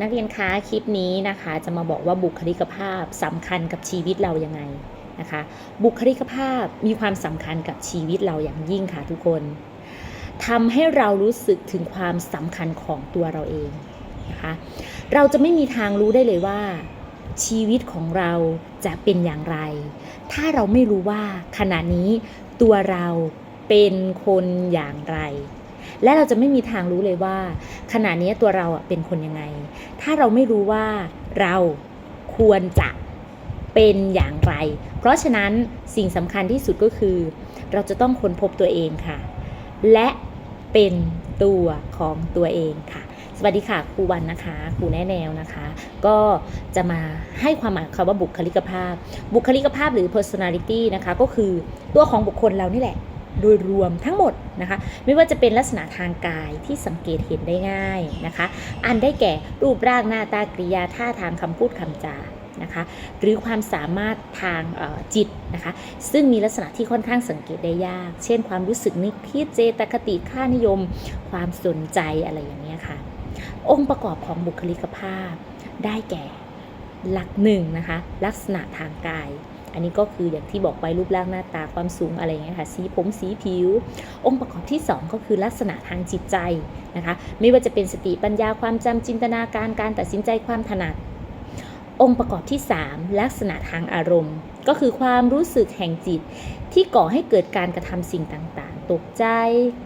นักเรียนคะคลิปนี้นะคะจะมาบอกว่าบุคลิกภาพสำคัญกับชีวิตเรายังไงนะคะ บุคลิกภาพมีความสำคัญกับชีวิตเราอย่างยิ่งค่ะทุกคนทำให้เรารู้สึกถึงความสำคัญของตัวเราเองนะคะ เราจะไม่มีทางรู้ได้เลยว่า ชีวิตของเราจะเป็นอย่างไร ถ้าเราไม่รู้ว่าขณะนี้ตัวเราเป็นคนอย่างไร และเราจะไม่มีทางรู้เลยว่า ขณะนี้ตัวเราเป็นคนยังไง ถ้าเราไม่รู้ว่าเราควรจะเป็นอย่างไร เพราะฉะนั้นสิ่งสำคัญที่สุดก็คือ เราจะต้องค้นพบตัวเองค่ะ และเป็นตัวของตัวเองค่ะ สวัสดีค่ะครูวันนะคะครูแนแนวนะคะ ก็จะมาให้ความหมายคำว่าบุคลิกภาพ บุคลิกภาพหรือ personality นะคะ ก็คือตัวของบุคคลเรานี่แหละ โดยรวมทั้งหมดนะคะ ไม่ว่าจะเป็นลักษณะทางกายที่สังเกตเห็นได้ง่ายนะคะ อันได้แก่รูปร่างหน้าตากริยาท่าทางคำพูดคำจานะคะหรือความสามารถทางจิตนะคะซึ่งมีลักษณะที่ค่อนข้างสังเกตได้ยาก เช่น ความรู้สึกนึกคิดเจตคติค่านิยม ความสนใจอะไรอย่างนี้ค่ะ องค์ประกอบของบุคลิกภาพได้แก่หลักหนึ่งนะคะลักษณะทางกาย อันนี้ก็คืออย่างที่บอกไปรูปร่างหน้าตาความสูงอะไรอย่างเงี้ยค่ะสีผมสีผิว องค์ประกอบที่ 2 ก็คือลักษณะทางจิตใจนะคะไม่ว่าจะเป็นสติปัญญาความจำจินตนาการการตัดสินใจความถนัด องค์ประกอบที่ 3 ลักษณะทางอารมณ์ ก็คือความรู้สึกแห่งจิต ที่ก่อให้เกิดการกระทำสิ่งต่างๆ ตกใจ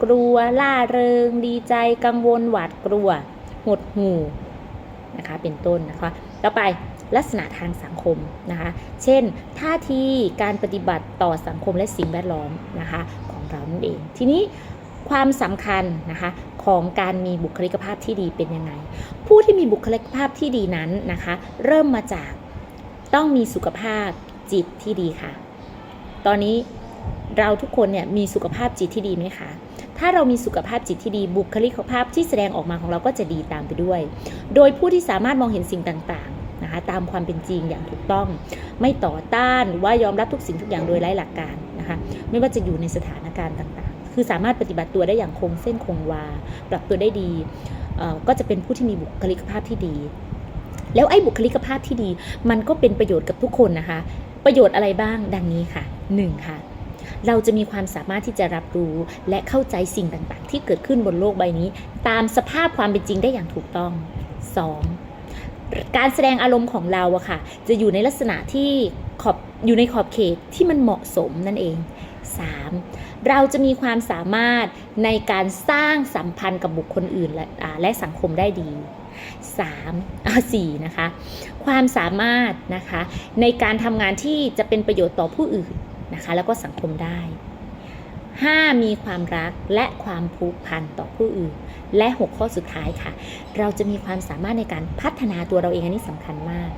กลัว ล่าเริง ดีใจ กังวลหวาดกลัว หดหู่นะคะเป็นต้นนะคะ ต่อไป ลักษณะทางสังคมนะคะ เช่น ท่าทีการปฏิบัติต่อสังคมและสิ่งแวดล้อมนะคะของเรานั่นเอง ทีนี้ความสำคัญนะคะของการมีบุคลิกภาพที่ดีเป็นยังไง ผู้ที่มีบุคลิกภาพที่ดีนั้นนะคะ เริ่มมาจากต้องมีสุขภาพจิตที่ดีค่ะ ตอนนี้เราทุกคนเนี่ยมีสุขภาพจิตที่ดีไหมคะ ถ้าเรามีสุขภาพจิตที่ดีบุคลิกภาพที่แสดงออกมาของเราก็จะดีตามไปด้วย โดยผู้ที่สามารถมองเห็นสิ่งต่าง ตามความเป็นจริงอย่างถูกต้อง ไม่ต่อต้านหรือว่ายอมรับทุกสิ่งทุกอย่างโดยไร้หลักการนะคะไม่ว่าจะอยู่ในสถานการณ์ต่างๆ คือสามารถปฏิบัติตัวได้อย่างคงเส้นคงวา ปรับตัวได้ดีก็จะเป็นผู้ที่มีบุคลิกภาพที่ดี แล้วไอ้บุคลิกภาพที่ดี มันก็เป็นประโยชน์กับทุกคนนะคะ ประโยชน์อะไรบ้างดังนี้ค่ะ 1. ค่ะเราจะมีความสามารถที่จะรับรู้และเข้าใจสิ่งต่างๆ ที่เกิดขึ้นบนโลกใบนี้ ตามสภาพความเป็นจริงได้อย่างถูกต้อง 2. การแสดงอารมณ์ของเราอะค่ะ จะอยู่ในลักษณะที่ขอบอยู่ในขอบเขตที่มันเหมาะสมนั่นเอง 3. เราจะมีความสามารถในการสร้างสัมพันธ์กับบุคคลอื่นและและสังคมได้ดี 3. อ่า4นะคะ ความสามารถนะคะในการทำงานที่จะเป็นประโยชน์ต่อผู้อื่นนะคะ แล้วก็สังคมได้ 5. มีความรักและความผูกพันต่อผู้อื่น และ 6 ข้อสุดท้ายค่ะ เราจะมีความสามารถในการพัฒนาตัวเราเองอันนี้สำคัญมาก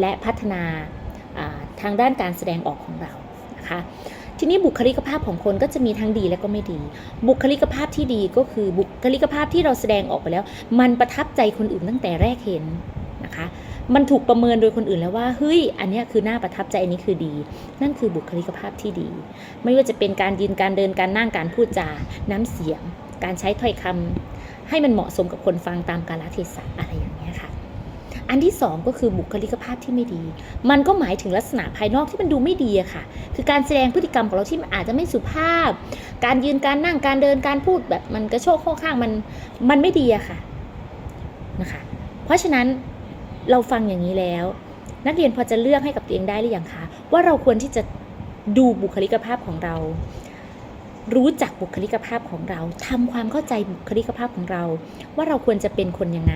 และพัฒนาอ่าทางด้านการแสดงออกของเรานะคะทีนี้บุคลิกภาพของคนก็จะมีทั้งดีและก็ไม่ดี บุคลิกภาพที่ดีก็คือบุคลิกภาพที่เราแสดงออกไปแล้ว มันประทับใจคนอื่นตั้งแต่แรกเห็นนะคะ มันถูกประเมินโดยคนอื่นแล้วว่าเฮ้ยอันนี้คือน่าประทับใจอันนี้คือดี นั่นคือบุคลิกภาพที่ดี ไม่ว่าจะเป็นการยืนการเดินการนั่งการพูดจาน้ำเสียง การใช้ถ้อยคำให้มันเหมาะสมกับคนฟังตามกาลเทศะอะไรอย่างเงี้ยค่ะ อันที่สองก็คือบุคลิกภาพที่ไม่ดี มันก็หมายถึงลักษณะภายนอกที่มันดูไม่ดีอะค่ะ คือการแสดงพฤติกรรมของเราที่มันอาจจะไม่สุภาพ การยืนการนั่งการเดินการพูดแบบมันกระโชกโค้งข้างมันมันไม่ดีอะค่ะนะคะ เพราะฉะนั้น เราฟังอย่างนี้แล้ว นักเรียนพอจะเลือกให้กับตัวเองได้หรือยังคะว่าเราควรที่จะดูบุคลิกภาพของเรา รู้จักบุคลิกภาพของเราทำความเข้าใจบุคลิกภาพของเรา ว่าเราควรจะเป็นคนยังไง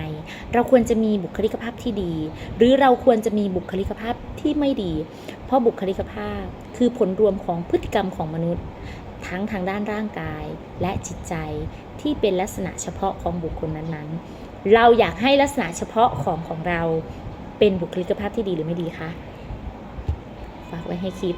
เราควรจะมีบุคลิกภาพที่ดี หรือเราควรจะมีบุคลิกภาพที่ไม่ดี เพราะบุคลิกภาพคือผลรวมของพฤติกรรมของมนุษย์ ทั้งทางด้านร่างกายและจิตใจที่เป็นลักษณะเฉพาะของบุคคลนั้นๆ เราอยากให้ลักษณะเฉพาะของของเราเป็นบุคลิกภาพที่ดีหรือไม่ดีคะ ฝากไว้ให้คิด